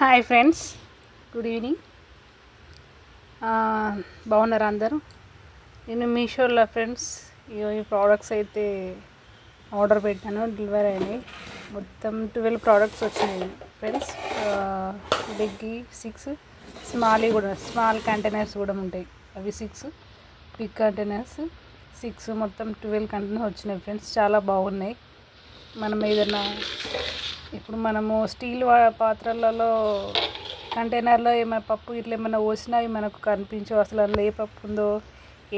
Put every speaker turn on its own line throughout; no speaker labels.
Hi friends good evening బాగున్నారా అందరూ? నేను మీషోలో ఫ్రెండ్స్ ఈ ప్రోడక్ట్స్ అయితే ఆర్డర్ పెట్టాను. డెలివరీ అయినాయి. మొత్తం ట్వెల్వ్ ప్రోడక్ట్స్ వచ్చినాయి ఫ్రెండ్స్ బిగ్గి సిక్స్ స్మాల్ కూడా స్మాల్ కంటైనర్స్ కూడా ఉంటాయి. అవి సిక్స్ బిగ్ కంటైనర్స్ సిక్స్ మొత్తం ట్వెల్వ్ కంటైనర్స్ వచ్చినాయి ఫ్రెండ్స్ చాలా బాగున్నాయి. మనం ఏదైనా ఇప్పుడు మనము స్టీల్ పాత్రలలో కంటైనర్లో ఏమైనా పప్పు ఇట్లా ఏమైనా పోసినా అవి మనకు కనిపించవు. అసలు అందులో ఏ పప్పు ఉందో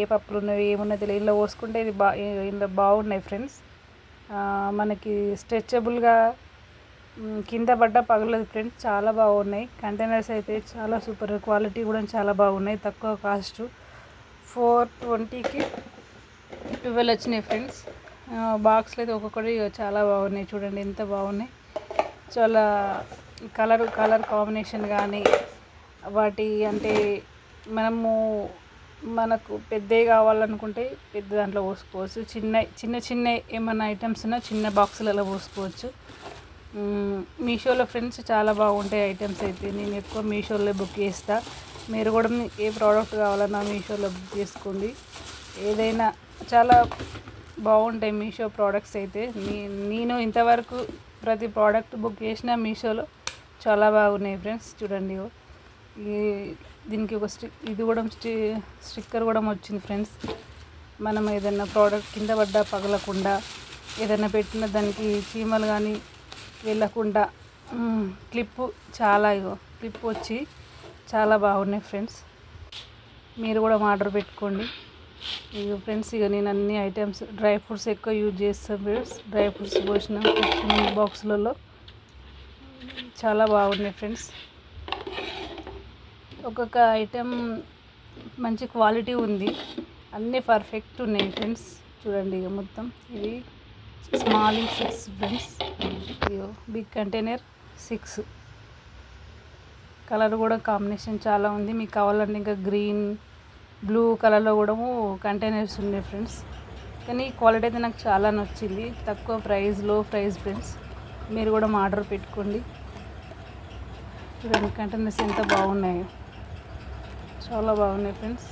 ఏ పప్పులు ఉన్నవి ఏమున్నది తెలియదు ఇందులో పోసుకుంటే ఇది బా ఇందులో బాగున్నాయి ఫ్రెండ్స్. మనకి స్ట్రెచబుల్గా కింద పడ్డ పగలదు ఫ్రెండ్స్. చాలా బాగున్నాయి. కంటైనర్స్ అయితే చాలా సూపర్. క్వాలిటీ కూడా చాలా బాగున్నాయి. తక్కువ కాస్ట్. ఫోర్ ట్వంటీకి ట్వెల్వ్ వచ్చినాయి ఫ్రెండ్స్. బాక్స్లో అయితే ఒక్కొక్కటి చాలా బాగున్నాయి చూడండి ఎంత బాగున్నాయి. చాలా కలర్ కలర్ కాంబినేషన్ కానీ వాటి అంటే మనము మనకు పెద్దవి కావాలనుకుంటే పెద్ద దాంట్లో పోసుకోవచ్చు. చిన్న చిన్న చిన్న ఏమైనా ఐటమ్స్ ఉన్నా చిన్న బాక్సులలో పోసుకోవచ్చు. మీషోలో ఫ్రెండ్స్ చాలా బాగుంటాయి ఐటమ్స్ అయితే. నేను ఎక్కువ మీషోలో బుక్ చేస్తా. మీరు కూడా ఏ ప్రోడక్ట్ కావాలన్నా మీషోలో బుక్ చేసుకోండి. ఏదైనా చాలా బాగుంటాయి మీషో ప్రోడక్ట్స్ అయితే. నేను ఇంతవరకు ప్రతి ప్రోడక్ట్ బుక్ చేసిన మీషోలో చాలా బాగున్నాయి ఫ్రెండ్స్ చూడండి ఈ దీనికి ఒక స్టిక్ ఇది కూడా స్టి స్టిక్కర్ కూడా వచ్చింది ఫ్రెండ్స్ మనం ఏదైనా ప్రోడక్ట్ కింద పడ్డా పగలకుండా ఏదైనా పెట్టిన దానికి చీమలు కానీ వెళ్ళకుండా క్లిప్పు చాలా ఇగో క్లిప్ వచ్చి చాలా బాగున్నాయి ఫ్రెండ్స్ మీరు కూడా ఆర్డర్ పెట్టుకోండి. ఇక ఫ్రెండ్స్ ఇక నేను అన్ని ఐటమ్స్ డ్రై ఫ్రూట్స్ ఎక్కువ యూజ్ చేస్తాను ఫ్రెండ్స్ డ్రై ఫ్రూట్స్ పోసిన బాక్సులలో చాలా బాగున్నాయి ఫ్రెండ్స్ ఒక్కొక్క ఐటెం మంచి క్వాలిటీ ఉంది. అన్నీ పర్ఫెక్ట్ ఉన్నాయి ఫ్రెండ్స్ చూడండి ఇక మొత్తం. ఇది స్మాల్ సిక్స్ ఫ్రెండ్స్ ఇగో బిగ్ కంటైనర్ సిక్స్ కలర్ కూడా కాంబినేషన్ చాలా ఉంది. మీకు కావాలంటే ఇంకా గ్రీన్ బ్లూ కలర్లో కూడా కంటైనర్స్ ఉన్నాయి ఫ్రెండ్స్ కానీ క్వాలిటీ అయితే నాకు చాలా నచ్చింది. తక్కువ ప్రైస్లో ప్రైస్ ఫ్రెండ్స్ మీరు కూడా మా ఆర్డర్ పెట్టుకోండి. చూడండి కంటైనర్స్ ఎంత బాగున్నాయో. చాలా బాగున్నాయి ఫ్రెండ్స్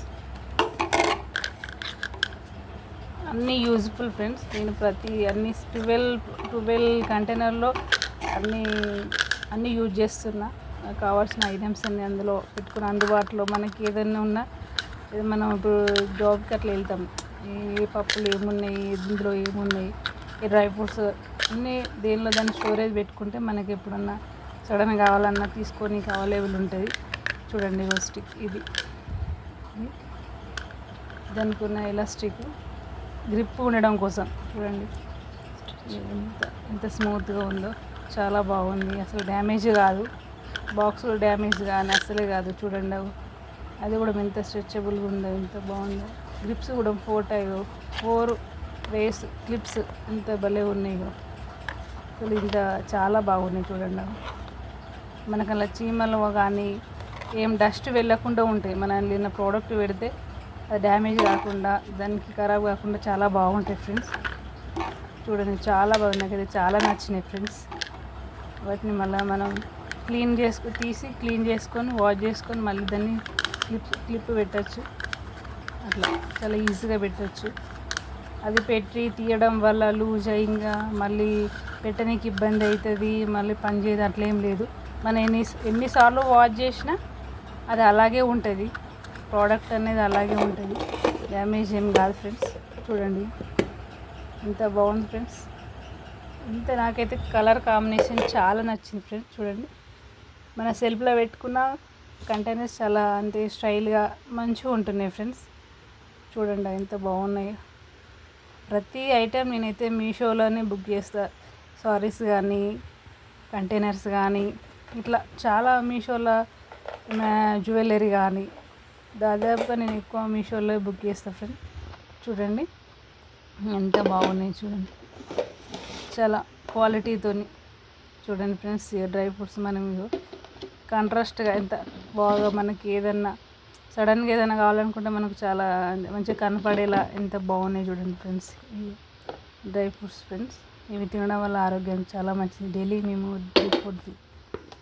అన్నీ యూజ్ఫుల్ ఫ్రెండ్స్ నేను ప్రతి అన్ని ట్వెల్వ్ ట్వెల్వ్ కంటైనర్లో అన్నీ అన్నీ యూజ్ చేస్తున్నా. నాకు కావాల్సిన ఐటమ్స్ అన్నీ అందులో పెట్టుకుని అందుబాటులో మనకి ఏదైనా ఉన్నా మనం ఇప్పుడు జాబ్కి అట్లా వెళ్తాం. ఏ పప్పులు ఏమున్నాయి ఇందులో ఏమున్నాయి ఈ డ్రై ఫ్రూట్స్ అన్నీ దేనిలో దాన్ని స్టోరేజ్ పెట్టుకుంటే మనకి ఎప్పుడన్నా సడన్ కావాలన్నా తీసుకొని అవైలబుల్ ఉంటుంది. చూడండి ఇగో స్టిక్ ఇది. దానికి ఉన్న ఎలాస్టిక్ గ్రిప్ ఉండడం కోసం చూడండి. ఎంత ఎంత స్మూత్గా ఉందో చాలా బాగుంది. అసలు డ్యామేజ్ కాదు. బాక్స్లో డ్యామేజ్ కానీ అసలే కాదు. చూడండి. అది కూడా ఎంత స్ట్రెచబుల్గా ఉందో ఎంత బాగుందో? గ్రిప్స్ కూడా four type four ways clips ఎంత భలే ఉన్నాయి అసలు ఇంత చాలా బాగున్నాయి చూడండి. మనకు అలా చీమలు కానీ ఏం డస్ట్ వెళ్ళకుండా ఉంటాయి. మన నిన్న ప్రోడక్ట్ పెడితే అది డ్యామేజ్ కాకుండా దానికి ఖరాబ్ కాకుండా చాలా బాగుంటాయి ఫ్రెండ్స్ చూడండి చాలా బాగుంది నాకైతే చాలా నచ్చినాయి ఫ్రెండ్స్ వాటిని మళ్ళీ మనం క్లీన్ చేసుకు తీసి క్లీన్ చేసుకొని వాష్ చేసుకొని మళ్ళీ దాన్ని క్లిప్ క్లిప్ పెట్టచ్చు. అట్లా చాలా ఈజీగా పెట్టచ్చు. అది పెట్టి తీయడం వల్ల లూజ్ అయ్యింగా మళ్ళీ పెట్టడానికి ఇబ్బంది అవుతుంది మళ్ళీ పని చేయదు లేదు. మనం ఎన్ని ఎన్నిసార్లు వాష్ చేసినా అది అలాగే ఉంటుంది. ప్రోడక్ట్ అనేది అలాగే ఉంటుంది. డ్యామేజ్ ఏం కాదు ఫ్రెండ్స్. చూడండి. ఎంత బాగుంది ఫ్రెండ్స్. ఇంత నాకైతే కలర్ కాంబినేషన్ చాలా నచ్చింది ఫ్రెండ్స్. చూడండి. మన సెల్ఫ్లో పెట్టుకున్న కంటైనర్స్ చాలా అంతే స్టైల్గా మంచిగా ఉంటున్నాయి ఫ్రెండ్స్. చూడండి ఎంత బాగున్నాయి. ప్రతి ఐటెం నేనైతే మీషోలోనే బుక్ చేస్తా. సారీస్ కానీ కంటైనర్స్ కానీ ఇట్లా చాలా మీషోలో జ్యువెలరీ కానీ దాదాపుగా నేను ఎక్కువ మీషోలో బుక్ చేస్తాను ఫ్రెండ్. చూడండి ఎంత బాగున్నాయి చూడండి. చాలా క్వాలిటీతోని. చూడండి ఫ్రెండ్స్ డ్రై ఫ్రూట్స్ మనం కాంట్రాస్ట్గా ఎంత బాగా మనకి ఏదన్నా సడన్గా ఏదైనా కావాలనుకుంటే మనకు చాలా మంచిగా కనపడేలా ఎంత బాగున్నాయి చూడండి ఫ్రెండ్స్ డ్రై ఫ్రూట్స్ ఫ్రెండ్స్ ఇవి తినడం వల్ల ఆరోగ్యం చాలా మంచిది. డైలీ మేము డ్రై ఫ్రూట్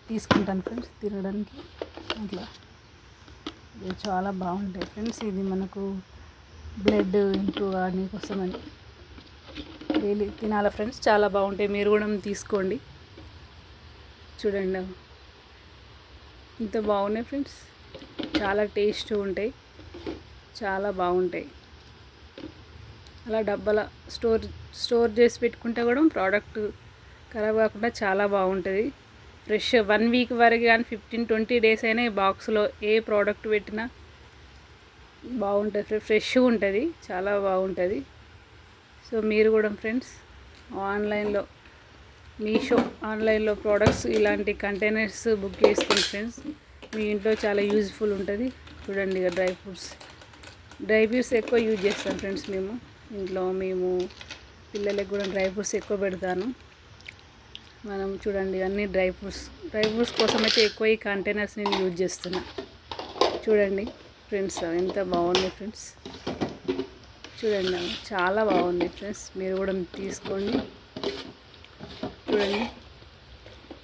తీసుకుంటాను ఫ్రెండ్స్ తినడానికి. అట్లా. ఇవి చాలా బాగుంటాయి ఫ్రెండ్స్ ఇది మనకు బ్లడ్ ఇంప్రూవ్ అవ్వడానికి కోసమని. డైలీ తినాలా ఫ్రెండ్స్ చాలా బాగుంటాయి. మీరు కూడా తీసుకోండి. చూడండి. ఇంత బాగున్నాయి ఫ్రెండ్స్. చాలా టేస్ట్ ఉంటాయి. చాలా బాగుంటాయి. అలా డబ్బాల స్టోర్ స్టోర్ చేసి పెట్టుకుంటే కూడా ప్రోడక్ట్ ఖరాబ్ కాకుండా చాలా బాగుంటుంది. ఫ్రెష్ వన్ వీక్ వరకు కానీ ఫిఫ్టీన్ ట్వంటీ డేస్ అయినా ఈ బాక్స్లో ఏ ప్రోడక్ట్ పెట్టినా బాగుంటుంది. ఫ్రెష్గా ఉంటుంది. చాలా బాగుంటుంది. సో మీరు కూడా ఫ్రెండ్స్ ఆన్లైన్లో మీషో ఆన్లైన్లో ప్రోడక్ట్స్ ఇలాంటి కంటైనర్స్ బుక్ చేసుకోండి ఫ్రెండ్స్ మీ ఇంట్లో చాలా యూజ్ఫుల్ ఉంటుంది. చూడండి ఇక డ్రై ఫ్రూట్స్. డ్రై ఫ్రూట్స్ ఎక్కువ యూజ్ చేస్తాం ఫ్రెండ్స్ మేము. ఇంట్లో మేము పిల్లలకు కూడా డ్రై ఫ్రూట్స్ ఎక్కువ పెడతాను. మనం చూడండి అన్ని డ్రై ఫ్రూట్స్. డ్రై ఫ్రూట్స్ కోసం అయితే ఎక్కువ ఈ కంటైనర్స్ నేను యూజ్ చేస్తున్నా. చూడండి ఫ్రెండ్స్ ఎంత బాగుంది ఫ్రెండ్స్. చూడండి చాలా బాగుంది ఫ్రెండ్స్. మీరు కూడా తీసుకోండి చూడండి.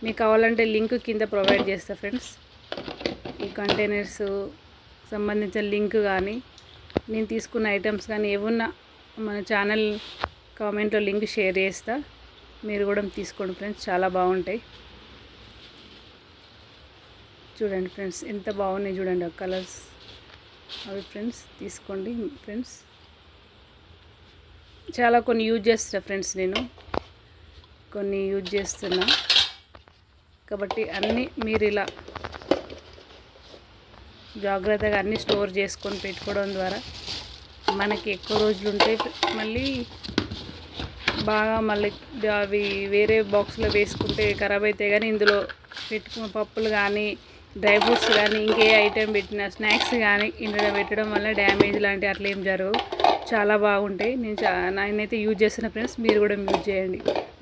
మీకు కావాలంటే లింక్ కింద ప్రొవైడ్ చేస్తా ఫ్రెండ్స్. ఈ కంటైనర్స్ సంబంధించిన లింక్ కానీ నేను తీసుకున్న ఐటమ్స్ కానీ ఏమున్నా మన ఛానల్ కామెంట్లో లింక్ షేర్ చేస్తా. మీరు కూడా తీసుకోండి ఫ్రెండ్స్ చాలా బాగుంటాయి. చూడండి ఫ్రెండ్స్ ఎంత బాగున్నాయి చూడండి ఆ కలర్స్. అవి ఫ్రెండ్స్ తీసుకోండి ఫ్రెండ్స్. చాలా కొన్ని యూజ్ చేస్తా ఫ్రెండ్స్ నేను. కొన్ని యూజ్ చేస్తున్నా. కాబట్టి అన్నీ మీరు ఇలా జాగ్రత్తగా అన్నీ స్టోర్ చేసుకొని పెట్టుకోవడం ద్వారా మనకి ఎక్కువ రోజులు ఉంటాయి మళ్ళీ బాగా మళ్ళీ అవి వేరే బాక్స్లో వేసుకుంటే ఖరాబ్ అవుతాయి కానీ ఇందులో పెట్టుకున్న పప్పులు కానీ డ్రై ఫ్రూట్స్ కానీ ఇంకే ఐటెం పెట్టిన స్నాక్స్ కానీ ఇందులో పెట్టడం వల్ల డ్యామేజ్ లాంటివి అట్లా ఏం జరగవు. చాలా బాగుంటాయి. నేను నేనైతే యూజ్ చేస్తున్న ఫ్రెండ్స్ మీరు కూడా యూజ్ చేయండి.